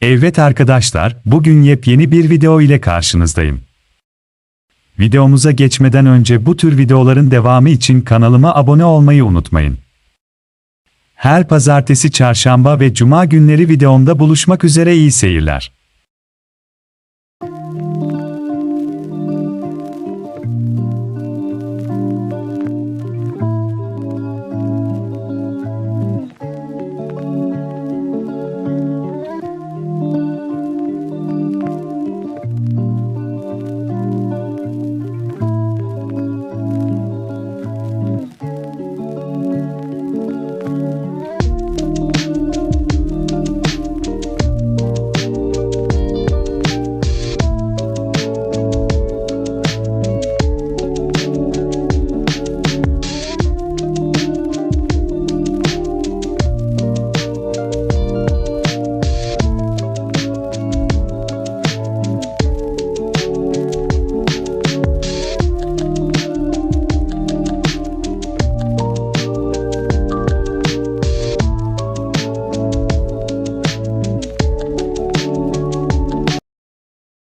Evet arkadaşlar, bugün yepyeni bir video ile karşınızdayım. Videomuza geçmeden önce bu tür videoların devamı için kanalıma abone olmayı unutmayın. Her pazartesi, çarşamba ve cuma günleri videomda buluşmak üzere iyi seyirler.